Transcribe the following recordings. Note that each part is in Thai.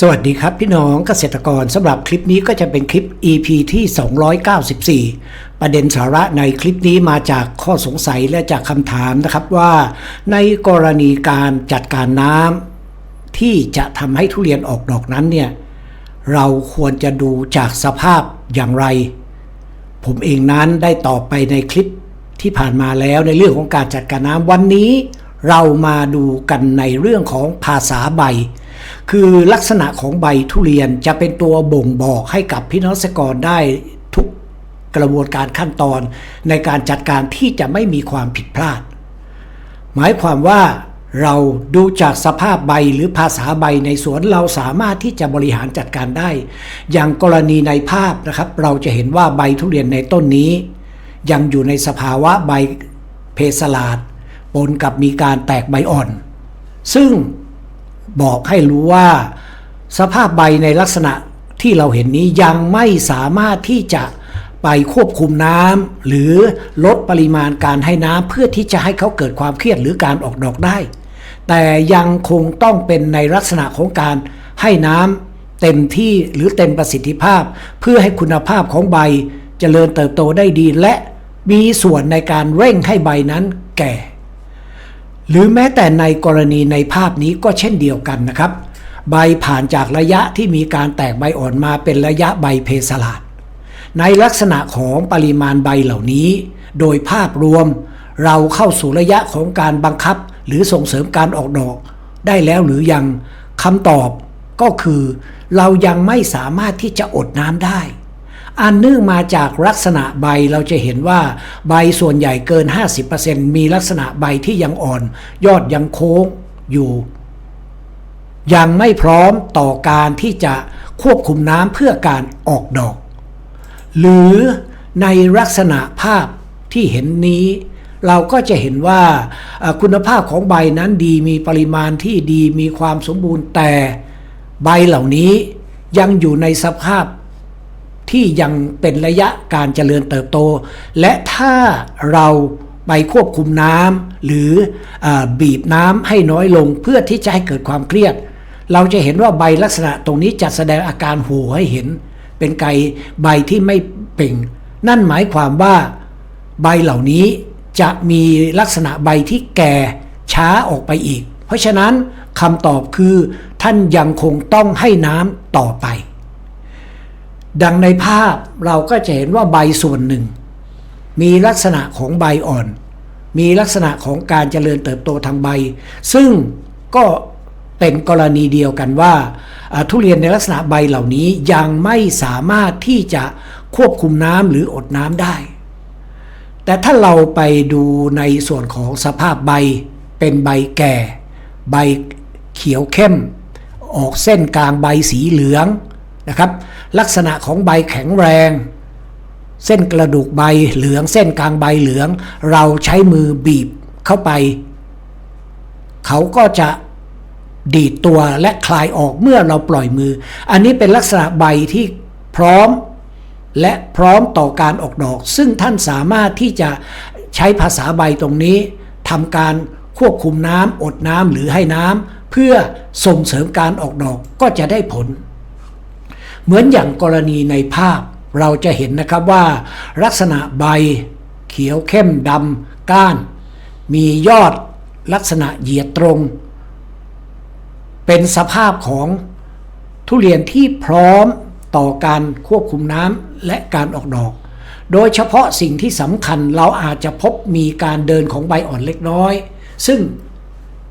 สวัสดีครับพี่น้องเกษตรกรสำหรับคลิปนี้ก็จะเป็นคลิป EP ที่ 294 ประเด็นสาระในคลิปนี้มาจากข้อสงสัยและจากคำถามนะครับว่า ในกรณีการจัดการน้ำที่จะทำให้ทุเรียนออกดอกนั้นเนี่ยเราควรจะดูจากสภาพอย่างไร ผมเองนั้นได้ตอบไปในคลิปที่ผ่านมาแล้วในเรื่องของการจัดการน้ำวันนี้ เรามาดูกันในเรื่องของภาษาใบ คือลักษณะของใบทุเรียนจะเป็นตัวบ่งบอกให้กับพี่น้องเกษตรกรได้ทุกกระบวนการขั้นตอน ในการจัดการที่จะไม่มีความผิดพลาด หมายความว่าเราดูจากสภาพใบหรือภาษาใบในสวนเราสามารถที่จะบริหารจัดการได้ อย่างกรณีในภาพนะครับ เราจะเห็นว่าใบทุเรียนในต้นนี้ ยังอยู่ในสภาวะใบเพสลาดปนกับมีการแตกใบอ่อน ซึ่ง บอกให้รู้ว่า สภาพใบในลักษณะที่เราเห็นนี้ยังไม่สามารถที่จะไปควบคุมน้ำหรือลดปริมาณการให้น้ำเพื่อที่จะให้เขาเกิดความเครียดหรือการออกดอกได้ แต่ยังคงต้องเป็นในลักษณะของการให้น้ำเต็มที่หรือเต็มประสิทธิภาพ เพื่อให้คุณภาพของใบเจริญเติบโตได้ดีและมีส่วนในการเร่งให้ใบนั้นแก่ หรือแม้แต่ในกรณีในภาพนี้ก็เช่นเดียวกันนะครับ ใบผ่านจากระยะที่มีการแตกใบอ่อนมาเป็นระยะใบเพสลาด ในลักษณะของปริมาณใบเหล่านี้ โดยภาพรวมเราเข้าสู่ระยะของการบังคับ หรือส่งเสริมการออกดอก ได้แล้วหรือยังคำตอบก็คือ เรายังไม่สามารถที่จะอดน้ำได้ อันเนื่องมาจากลักษณะใบเราจะเห็นว่าใบส่วนใหญ่เกิน 50%มีลักษณะใบที่ยังอ่อน ยอดยังโค้งอยู่ ยังไม่พร้อมต่อการที่จะควบคุมน้ำเพื่อการออกดอก หรือในลักษณะภาพที่เห็นนี้ เราก็จะเห็นว่าคุณภาพของใบนั้นดีมีปริมาณที่ดีมีความสมบูรณ์แต่ใบเหล่านี้ยังอยู่ในสภาพ ที่ยังเป็นระยะการเจริญเติบโต และถ้าเราไปควบคุมน้ำหรืออบีบน้ำให้น้อยลงเพื่อที่จะให้เกิดความเครียด เราจะเห็นว่าใบลักษณะตรงนี้จะแสดงอาการหูให้เห็น เป็นไกใบที่ไม่เป่ง นั่นหมายความว่าใบเหล่านี้จะมีลักษณะใบที่แก่ช้าออกไปอีก เพราะฉะนั้นคำตอบคือท่านยังคงต้องให้น้ำต่อไป ดังในภาพเราก็จะเห็นว่าใบส่วนหนึ่ง มีลักษณะของใบอ่อน มีลักษณะของการเจริญเติบโตทางใบ ซึ่งก็เป็นกรณีเดียวกันว่า ทุเรียนในลักษณะใบเหล่านี้ยังไม่สามารถที่จะควบคุมน้ำหรืออดน้ำได้ แต่ถ้าเราไปดูในส่วนของสภาพใบเป็นใบแก่ ใบเขียวเข้ม ออกเส้นกลางใบสีเหลืองนะครับ ลักษณะของใบแข็งแรง เส้นกระดูกใบเหลืองเส้นกลางใบเหลือง เราใช้มือบีบเข้าไป เขาก็จะดีดตัวและคลายออกเมื่อเราปล่อยมือ อันนี้เป็นลักษณะใบที่พร้อมและพร้อมต่อการออกดอก ซึ่งท่านสามารถที่จะใช้ภาษาใบตรงนี้ทำการควบคุมน้ำอดน้ำหรือให้น้ำเพื่อส่งเสริมการออกดอกก็จะได้ผล เหมือนอย่างกรณีในภาพ เราจะเห็นนะครับว่า ลักษณะใบ เขียวเข้มดำก้าน มียอดลักษณะเหยียดตรง เป็นสภาพของทุเรียนที่พร้อมต่อการควบคุมน้ำและการออกดอก โดยเฉพาะสิ่งที่สำคัญเราอาจจะพบมีการเดินของใบอ่อนเล็กน้อย ซึ่ง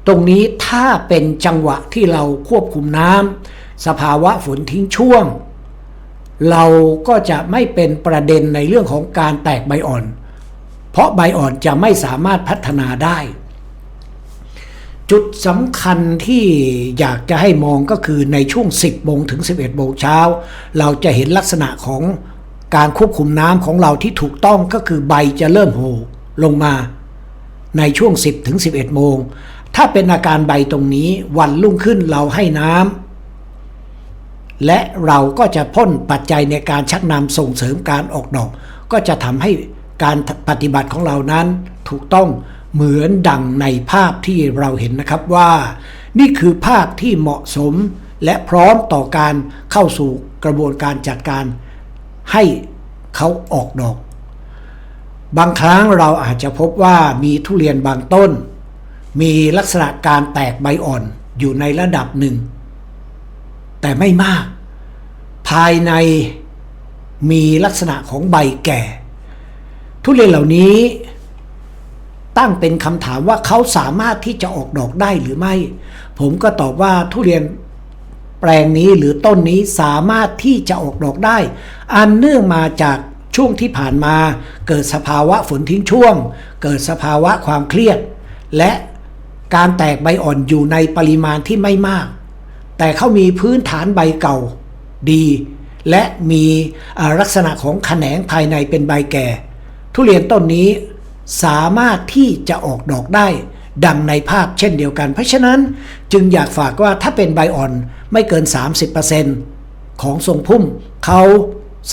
ตรงนี้ถ้าเป็นจังหวะที่เราควบคุมน้ำสภาวะฝนทิ้งช่วง เราก็จะไม่เป็นประเด็นในเรื่องของการแตกใบอ่อน เพราะใบอ่อนจะไม่สามารถพัฒนาได้ จุดสำคัญที่อยากจะให้มองก็คือในช่วง 10โมงถึง 11โมงเช้า เราจะเห็นลักษณะของการควบคุมน้ำของเราที่ถูกต้องก็คือใบจะเริ่มโหลงมา ในช่วง 10ถึง11โมง ถ้าเป็นอาการใบตรงนี้วันรุ่งขึ้นเราให้น้ำ และเราก็จะพ่นปัจจัยในการชักนำส่งเสริมการออกดอก ก็จะทำให้การปฏิบัติของเรานั้นถูกต้องเหมือนดังในภาพที่เราเห็นนะครับว่า นี่คือภาพที่เหมาะสมและพร้อมต่อการเข้าสู่กระบวนการจัดการให้เขาออกดอก บางครั้งเราอาจจะพบว่ามีทุเรียนบางต้น มีลักษณะการแตกใบอ่อนอยู่ในระดับหนึ่ง แต่ไม่มาก ภายในมีลักษณะของใบแก่ ทุเรียนเหล่านี้ ตั้งเป็นคำถามว่าเขาสามารถที่จะออกดอกได้หรือไม่ ผมก็ตอบว่าทุเรียนแปลงนี้หรือต้นนี้สามารถที่จะออกดอกได้ อันเนื่องมาจากช่วงที่ผ่านมา เกิดสภาวะฝนทิ้งช่วง เกิดสภาวะความเครียด และการแตกใบอ่อนอยู่ในปริมาณที่ไม่มาก แต่เขามีพื้นฐานใบเก่าดี และมีลักษณะของแขนงภายในเป็นใบแก่ ทุเรียนต้นนี้สามารถที่จะออกดอกได้ดังในภาพเช่นเดียวกัน เพราะฉะนั้นจึงอยากฝากว่าถ้าเป็นใบอ่อนไม่เกิน 30%ของทรงพุ่มเขา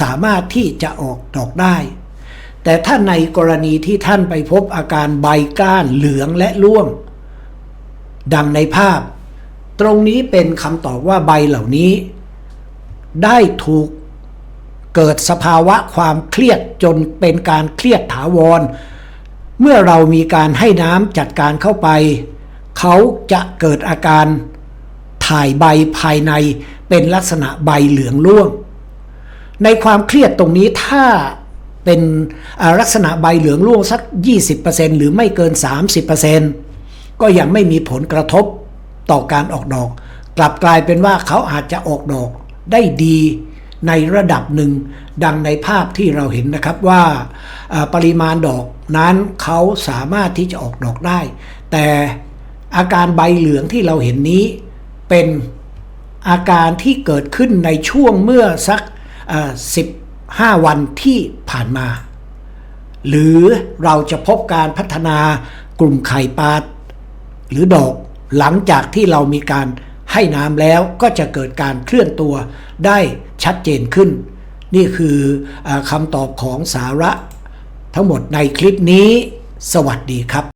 สามารถที่จะออกดอกได้ แต่ถ้าในกรณีที่ท่านไปพบอาการใบก้านเหลืองและร่วง ดังในภาพ ตรงนี้เป็นคำตอบว่าใบเหล่านี้ ได้ถูกเกิดสภาวะความเครียดจนเป็นการเครียดถาวร เมื่อเรามีการให้น้ำจัดการเข้าไป เขาจะเกิดอาการถ่ายใบภายในเป็นลักษณะใบเหลืองร่วง ในความเครียดตรงนี้ถ้าเป็นลักษณะใบเหลืองร่วงสัก 20%หรือไม่เกิน 30%ก็ยังไม่มีผลกระทบ ต่อการออกดอก กลับกลายเป็นว่าเขาอาจจะออกดอกได้ดีในระดับหนึ่งดังในภาพที่เราเห็นนะครับว่าปริมาณดอกนั้นเขาสามารถที่จะออกดอกได้ แต่อาการใบเหลืองที่เราเห็นนี้เป็นอาการที่เกิดขึ้นในช่วงเมื่อสัก 15 วันที่ผ่านมา หรือเราจะพบการพัฒนากลุ่มไข่ปลาหรือดอก หลังจากที่เรามีการให้น้ำแล้วก็จะเกิดการเคลื่อนตัวได้ชัดเจนขึ้น นี่คืออคำตอบของสาระทั้งหมดในคลิปนี้ สวัสดีครับ